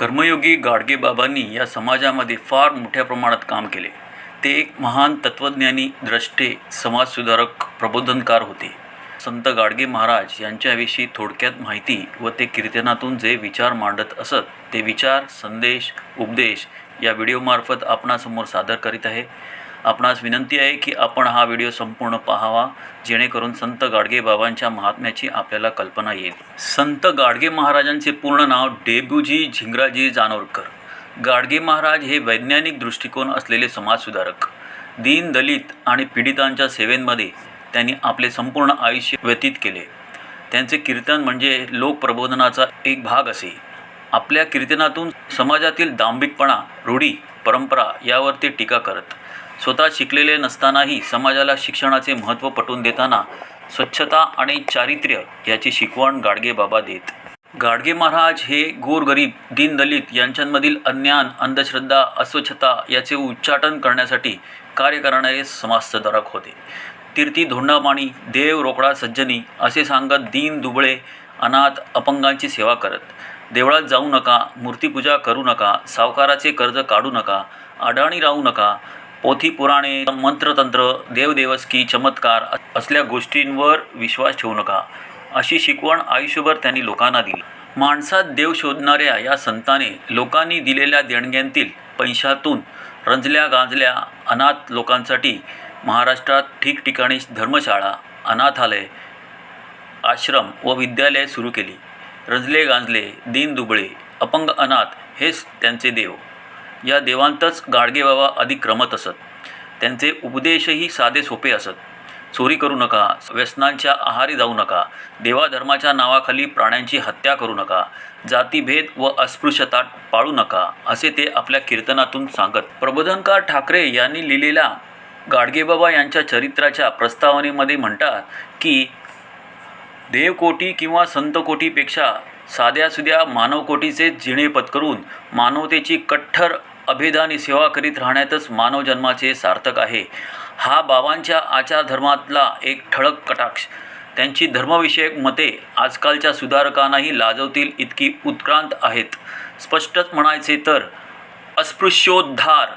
कर्मयोगी गाडगेबाबांनी या समाजामध्ये फार मोठ्या प्रमाणात काम केले. ते एक महान तत्त्वज्ञानी द्रष्टे समाजसुधारक प्रबोधनकार होते. संत गाडगे महाराज यांच्याविषयी थोडक्यात माहिती व ते कीर्तनातून जे विचार मांडत असत ते विचार संदेश उपदेश या व्हिडिओमार्फत आपणासमोर सादर करीत आहे. आपणास विनंती आहे की आपण हा व्हिडिओ संपूर्ण पाहावा जेणेकरून संत गाडगे बाबांच्या महात्म्याची आपल्याला कल्पना येईल. संत गाडगे महाराजांचे पूर्ण नाव डेब्यूजी झिंगराजी जानोरकर. गाडगे महाराज हे वैज्ञानिक दृष्टिकोन असलेले समाजसुधारक. दीन दलित आणि पीडितांच्या सेवेमध्ये त्यांनी आपले संपूर्ण आयुष्य व्यतीत केले. त्यांचे कीर्तन म्हणजे लोकप्रबोधनाचा एक भाग असे. आपल्या कीर्तनातून समाजातील दांभिकपणा रूढी परंपरा यावर ते टीका करत. स्वतः शिकलेले नसतानाही समाजाला शिक्षणाचे महत्त्व पटवून देताना स्वच्छता आणि चारित्र्य याची शिकवण गाडगेबाबा देत. गाडगे महाराज हे गोरगरीब दीनदलित यांच्यामधील अज्ञान अंधश्रद्धा अस्वच्छता याचे उच्चाटन करण्यासाठी कार्य करणारे समाजसुधारक होते. तीर्थी धोंडामाणी देव रोकडा सज्जनी असे सांगत दीन दुबळे अनाथ अपंगांची सेवा करत. देवळात जाऊ नका मूर्तीपूजा करू नका सावकाराचे कर्ज काढू नका अडाणी राहू नका पोथी पुराणे मंत्रतंत्र देवदेवस्की चमत्कार असल्या गोष्टींवर विश्वास ठेवू नका. अशी शिकवण आयुष्यभर त्यांनी लोकांना दिली. माणसात देव शोधणाऱ्या या संताने लोकांनी दिलेल्या देणग्यांतील पैशातून रंजल्या गांजल्या अनाथ लोकांसाठी महाराष्ट्रात ठिकठिकाणी धर्मशाळा अनाथालय आश्रम व विद्यालये सुरू केली. रंजले गांजले दीन दुबळे अपंग अनाथ हेच त्यांचे देव. या देवांतच गाडगेबाबा अधिक रमत असत. त्यांचे उपदेशही साधे सोपे असत. चोरी करू नका व्यसनांच्या आहारी जाऊ नका देवाधर्माच्या नावाखाली प्राण्यांची हत्या करू नका जातीभेद व अस्पृश्यता पाळू नका असे ते आपल्या कीर्तनातून सांगत. प्रबोधनकार ठाकरे यांनी लिहिलेल्या गाडगेबाबा यांच्या चरित्राच्या प्रस्तावनेमध्ये म्हणतात की देवकोटी किंवा संतकोटीपेक्षा साध्यासुद्या मानवकोटीचे जिणे पत्करून मानवतेची कठ्ठर अभेदाने सेवा करीत राहण्यातच मानव जन्माचे सार्थक आहे. हा बाबांच्या आचारधर्मातला एक ठळक कटाक्ष. त्यांची धर्मविषयक मते आजकालच्या सुधारकांनाही लाजवतील इतकी उत्क्रांत आहेत. स्पष्टच म्हणायचे तर अस्पृश्योद्धार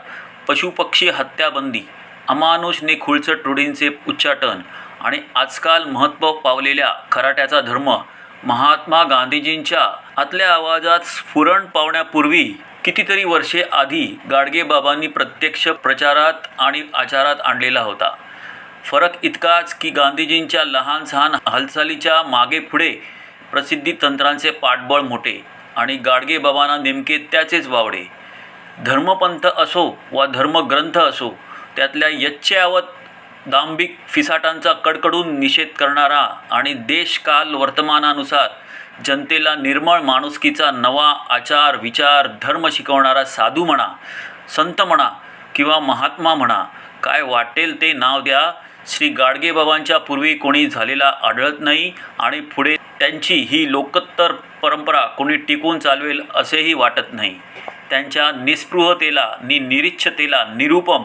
पशुपक्षी हत्याबंदी अमानुषने खुळचट रूढींचे उच्चाटन आणि आजकाल महत्त्व पावलेल्या खराट्याचा धर्म महात्मा गांधीजींच्या आतल्या आवाजात स्फुरण पावण्यापूर्वी कितीतरी वर्षे आधी गाडगेबाबांनी प्रत्यक्ष प्रचारात आणि आचारात आणलेला होता. फरक इतकाच की गांधीजींच्या लहान सहान हालचालीच्या मागे पुढे प्रसिद्धी तंत्रांचे पाठबळ मोठे आणि गाडगेबाबांना नेमके त्याचेच वावडे. धर्मपंथ असो वा धर्मग्रंथ असो त्यातल्या यच्चयावत दांभिक फिसाटांचा कडकडून निषेध करणारा आणि देशकाल वर्तमानानुसार जनतेला निर्मळ माणुसकीचा नवा आचार विचार धर्म शिकवणारा साधू म्हणा संत म्हणा किंवा महात्मा म्हणा काय वाटेल ते नाव द्या. श्री गाडगेबाबांच्या पूर्वी कोणी झालेला आढळत नाही आणि पुढे त्यांची ही लोकोत्तर परंपरा कोणी टिकून चालवेल असेही वाटत नाही. त्यांच्या निस्पृहतेला नि निरीच्छतेला निरुपम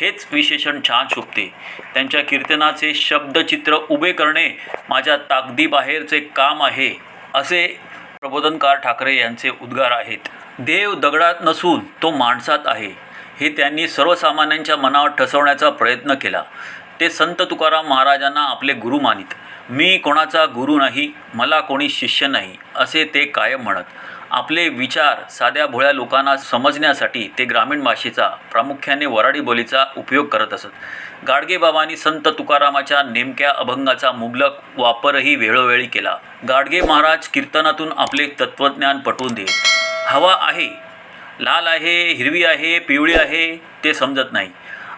हेच विशेषण छान शोभते. त्यांच्या कीर्तनाचे शब्दचित्र उभे करणे माझ्या ताकदीबाहेरचे काम आहे. असे प्रबोधनकार ठाकरे यांचे उद्गार आहेत. देव दगडात नसून तो माणसात आहे. हे त्यांनी सर्वसामान्यांच्या मनावर ठसवण्याचा प्रयत्न केला. ते संत तुकाराम महाराजांना आपले गुरु मानित. मी कोणाचा गुरु नाही मला कोणी शिष्य नाही असे ते कायम म्हणत. आपले विचार साध्या भोळ्या लोकांना समजण्यासाठी ते ग्रामीण भाषेचा प्रामुख्याने वराडी बोलीचा उपयोग करत असत. गाडगेबाबांनी संत तुकारामाच्या नेमक्या अभंगाचा मुबलक वापरही वेळोवेळी केला. गाडगे महाराज कीर्तनातून आपले तत्त्वज्ञान पटवून देत हवा आहे लाल आहे हिरवी आहे पिवळी आहे ते समजत नाही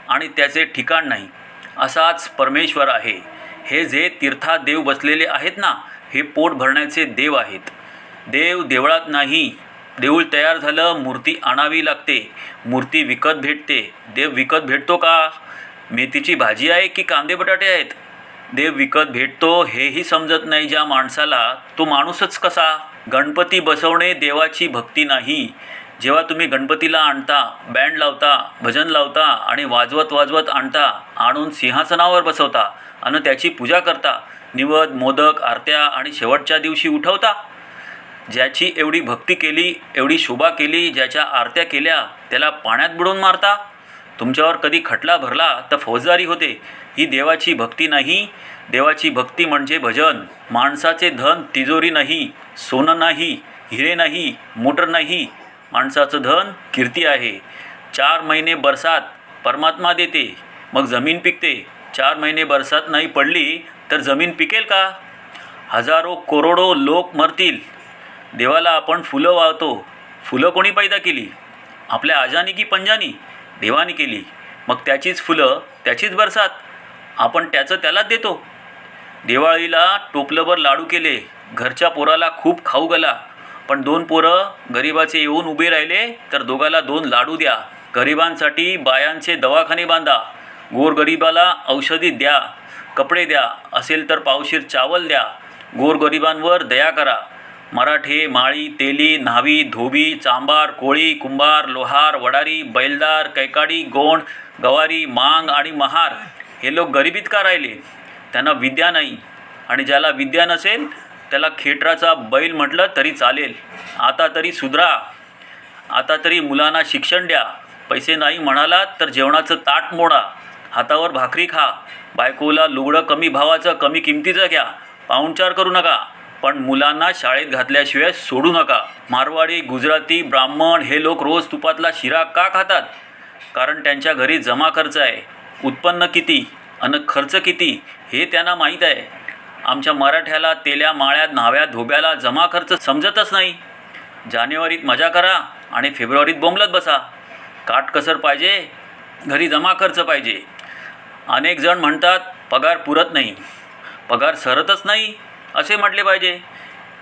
आणि त्याचे ठिकाण नाही. असाच परमेश्वर आहे. हे जे तीर्थात देव बसलेले आहेत ना हे पोट भरण्याचे देव आहेत. देव देवळात नाही. देऊळ तयार झालं मूर्ती आणावी लागते. मूर्ती विकत भेटते. देव विकत भेटतो का? मेथीची भाजी आहे की कांदे बटाटे आहेत? देव विकत भेटतो हेही समजत नाही ज्या माणसाला. तो माणूसच कसा? गणपती बसवणे देवाची भक्ती नाही. जेव्हा तुम्ही गणपतीला आणता बँड लावता भजन लावता आणि वाजवत वाजवत आणता आणून सिंहासनावर बसवता आणि त्याची पूजा करता निवद मोदक आरत्या आणि शेवटच्या दिवशी उठवता ज्याची एवढी भक्ती केली एवढी शोभा केली ज्याच्या आरत्या केल्या त्याला पाण्यात बुडवून मारता? तुमच्यावर कधी खटला भरला तर फौजदारी होते. ही देवाची भक्ती नाही. देवाची भक्ती म्हणजे भजन. माणसाचे धन तिजोरी नाही सोनं नाही हिरे नाही मोटर नाही. माणसाचं धन कीर्ती आहे. चार महिने बरसात परमात्मा देते मग जमीन पिकते. चार महिने बरसात नाही पडली तर जमीन पिकेल का? हजारो करोडो लोक मरतील. देवाला आपण फुलं वाहतो. फुलं कोणी पैदा केली? आपल्या आजानी की पंजानी? देवानी केली. मग त्याचीच फुलं त्याचीच बरसात. आपण त्याचं त्यालाच देतो. दिवाळीला टोपलंभर लाडू केले. घरच्या पोराला खूप खाऊ गेला पण दोन पोरं गरिबाचे येऊन उभे राहिले तर दोघाला दोन लाडू द्या. गरिबांसाठी बायांचे दवाखाने बांधा. गोरगरिबाला औषधी द्या. कपडे द्या. असेल तर पावशीर चावल द्या. गोरगरिबांवर दया करा. मराठे माळी तेली न्हावी धोबी चांबार कोळी कुंभार लोहार वडारी बैलदार कैकाडी गोंड गवारी मांग आणि महार हे लोक गरिबीत का राहिले? त्यांना विद्या नाही. आणि ज्याला विद्या नसेल त्याला खेटराचा बैल म्हटलं तरी चालेल. आता तरी सुधरा. आता तरी मुलांना शिक्षण द्या. पैसे नाही म्हणालात तर जेवणाचं ताट मोडा. हातावर भाकरी खा. बायकोला लुगडं कमी भावाचं कमी किमतीचं घ्या. पाहुणचार करू नका. पण मुलांना शाळेत घातल्याशिवाय सोडू नका. मारवाडी गुजराती ब्राह्मण हे लोक रोज तुपातला शिरा का खातात? कारण त्यांच्या घरी जमा खर्च आहे. उत्पन्न किती आणि खर्च किती हे त्यांना माहीत आहे. आमच्या मराठ्याला तेल्या माळ्यात न्हाव्या धोब्याला जमा खर्च समजतच नाही. जानेवारीत मजा करा आणि फेब्रुवारीत बोंबलत बसा. काटकसर पाहिजे घरी जमा खर्च पाहिजे. अनेक जण म्हणतात पगार पुरत नाही. पगार सरतच नाही. असे म्हटले पाहिजे.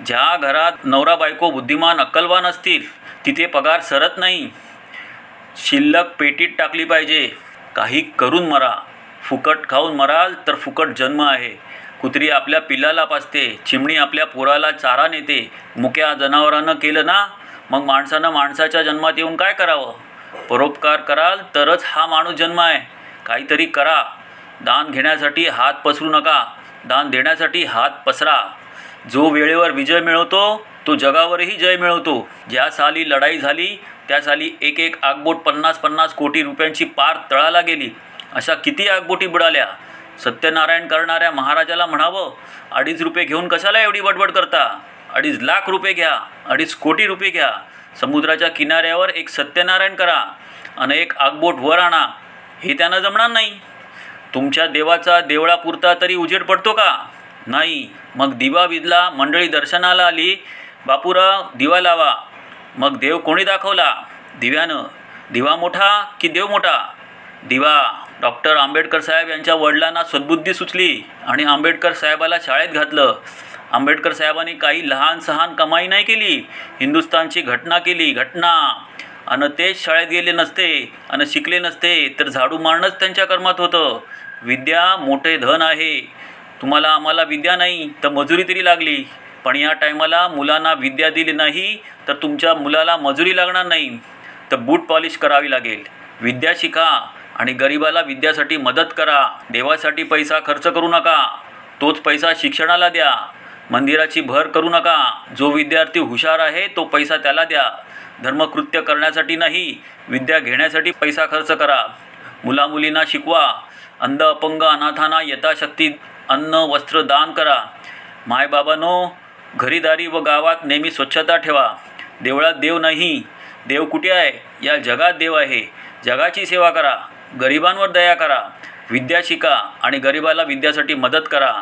ज्या घरात नवरा बायको बुद्धिमान अक्कलवान असतील तिथे पगार सरत नाही. शिल्लक पेटीत टाकली पाहिजे. काही करून मरा. फुकट खाऊन मराल तर फुकट जन्म आहे. कुत्री आपल्या पिल्लाला पाचते चिमणी आपल्या पोराला चारा नेते. मुक्या जनावरानं केलं ना? मग माणसानं माणसाच्या जन्मात येऊन काय करावं? परोपकार कराल तरच हा माणूस जन्म आहे. काहीतरी करा. दान घेण्यासाठी हात पसरू नका. दान देण्यासाठी हात पसरा. जो वेळेवर विजय मिळवतो तो जगावरही जय मिळवतो. ज्या साली लढाई झाली त्या साली एक एक आगबोट पन्नास पन्नास कोटी रुपयांची पार तळाला गेली. अशा किती आगबोटी बुडाल्या? सत्यनारायण करणाऱ्या महाराजाला म्हणावं अडीच रुपये घेऊन कशाला एवढी बडबड करता? अडीच लाख रुपये घ्या अडीच कोटी रुपये घ्या. समुद्राच्या किनाऱ्यावर एक सत्यनारायण करा. आणि एक आगबोट वर आणा. हे त्यांना जमणार नाही. तुमच्या देवाचा देवळापुरता तरी उजेड पडतो का? नाही. मग दिवा विजला मंडळी दर्शनाला आली. बापूराव दिवा लावा. मग देव कोणी दाखवला? दिव्यानं. दिवा मोठा की देव मोठा? दिवा. डॉक्टर आंबेडकर साहेब यांच्या वडिलांना सद्बुद्धी सुचली आणि आंबेडकर साहेबाला शाळेत घातलं. आंबेडकर साहेबांनी काही लहान सहान कमाई नाही केली. हिंदुस्थानची घटना केली. घटना. आणि तेच शाळेत गेले नसते. आणि शिकले नसते. तर झाडू मारणंच त्यांच्या कर्मात होतं. विद्या मोठे धन आहे. तुम्हाला आम्हाला विद्या नाही तर मजुरी तरी लागली. पण या टायमाला मुलांना विद्या दिली नाही तर तुमच्या मुलाला मजुरी लागणार नाही. तर बूट पॉलिश करावी लागेल. विद्या शिका आणि गरिबाला विद्यासाठी मदत करा. देवासाठी पैसा खर्च करू नका. तोच पैसा शिक्षणाला द्या. मंदिराची भर करू नका. जो विद्यार्थी हुशार आहे तो पैसा त्याला द्या. धर्मकृत्य करण्यासाठी नाही विद्या घेण्यासाठी पैसा खर्च करा. मुलामुलींना शिकवा. अंध अपंग अनाथांना यथाशक्ती अन्न वस्त्र दान करा. मायबाबांनो घरीदारी व गावात नेहमी स्वच्छता ठेवा. देवळात देव नाही. देव कुठे आहे? या जगात देव आहे. जगाची सेवा करा. गरिबांवर दया करा. विद्या शिका आणि गरिबाला विद्यासाठी मदत करा.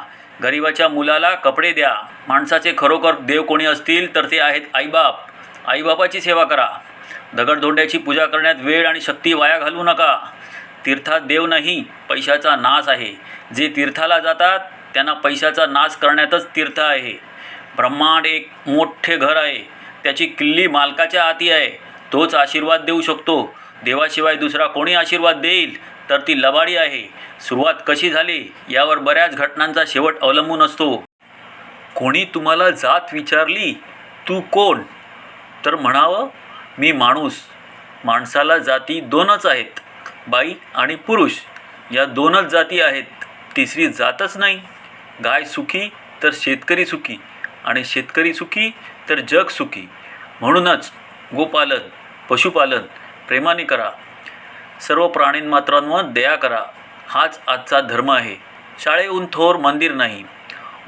गरिबाच्या मुलाला कपडे द्या. माणसाचे खरोखर देव कोणी असतील तर ते आहेत आईबाप. आईबापाची सेवा करा. दगडधोंड्याची पूजा करण्यात वेळ आणि शक्ती वाया घालवू नका. तीर्थात देव नाही पैशाचा नाश आहे. जे तीर्थाला जातात त्यांना पैशाचा नाश करण्यातच तीर्थ आहे. ब्रह्मांड एक मोठे घर आहे. त्याची किल्ली मालकाच्या आती आहे. तोच आशीर्वाद देऊ शकतो. देवाशिवाय दुसरा कोणी आशीर्वाद देईल? तर ती लबाडी आहे. सुरुवात कशी झाली? यावर बऱ्याच घटनांचा शेवट अवलंबून असतो. कोणी तुम्हाला जात विचारली तू कोण? तर म्हणावं मी माणूस. माणसाला जाती दोनच आहेत. बाई आणि पुरुष या दोनच जाती आहेत. तिसरी जातच नाही. गाय सुखी तर शेतकरी सुखी आणि शेतकरी सुखी तर जग सुखी. म्हणूनच गोपालन पशुपालन प्रेमाने करा. सर्व प्राणींमात्रांवर दया करा. हाच आजचा धर्म आहे. शाळेहून थोर मंदिर नाही.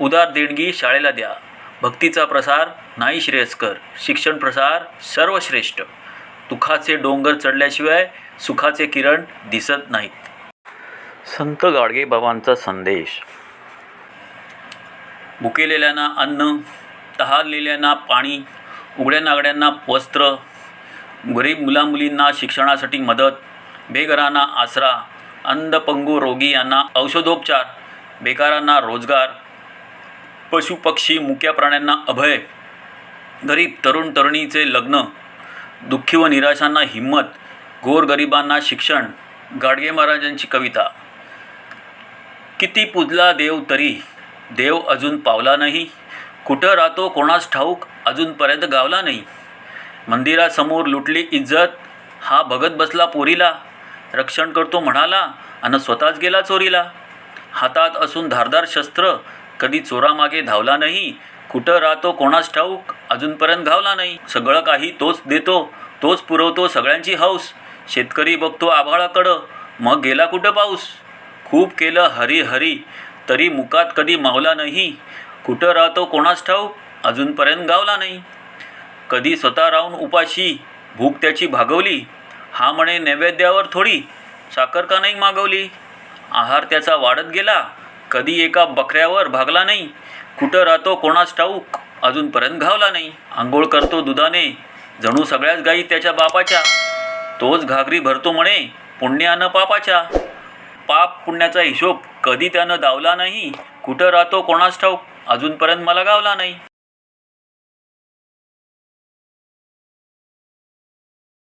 उदार देणगी शाळेला द्या. भक्तीचा प्रसार नाही श्रेयस्कर. शिक्षण प्रसार सर्वश्रेष्ठ. दुःखाचे डोंगर चढल्याशिवाय सुखाचे किरण दिसत नाहीत. संत गाडगे बाबांचा संदेश. भुकेलेल्यांना अन्न तहारलेल्यांना पाणी उघड्या नागड्यांना वस्त्र गरीब मुलामुलींना शिक्षणासाठी मदत बेघरांना आसरा अंधपंगू रोगी यांना औषधोपचार बेकारांना रोजगार पशुपक्षी मुक्या प्राण्यांना अभय गरीब तरुण तरुणीचे लग्न दुःखी व निराशांना हिंमत गोरगरिबांना शिक्षण गाडगे महाराजांची कविता. किती पुजला देव तरी देव अजून पावला नाही. कुठं राहतो कोणास ठाऊक अजूनपर्यंत गावला नाही. मंदिरासमोर लुटली इज्जत हा बघत बसला पोरीला. रक्षण करतो म्हणाला आणि स्वतःच गेला चोरीला. हातात असून धारदार शस्त्र कधी चोरामागे धावला नाही. कुठं राहतो कोणास ठाऊक अजूनपर्यंत घावला नाही. सगळं काही तोच देतो तोच पुरवतो सगळ्यांची हौस. शेतकरी बघतो आभाळाकडं. मग गेला कुठं पाऊस? खूप केलं हरी हरी. तरी मुकात कधी मावला नाही. कुठं राहतो कोणास ठाऊक? अजूनपर्यंत गावला नाही. कधी स्वतः राहून उपाशी भूक त्याची भागवली. हा म्हणे नैवेद्यावर थोडी. साखर का नाही मागवली? आहार त्याचा वाढत गेला. कधी एका बकऱ्यावर भागला नाही. कुठं राहतो कोणास ठाऊक? अजूनपर्यंत घावला नाही. आंघोळ करतो दुधाने. जणू सगळ्याच गायी त्याच्या बापाच्या. तोच घागरी भरतो म्हणे पुण्यानं पापाच्या. पाप पुण्याचा हिशोब कधी त्यानं दावला नाही कुठं राहतो कोणास ठाऊक अजूनपर्यंत मला गावला नाही.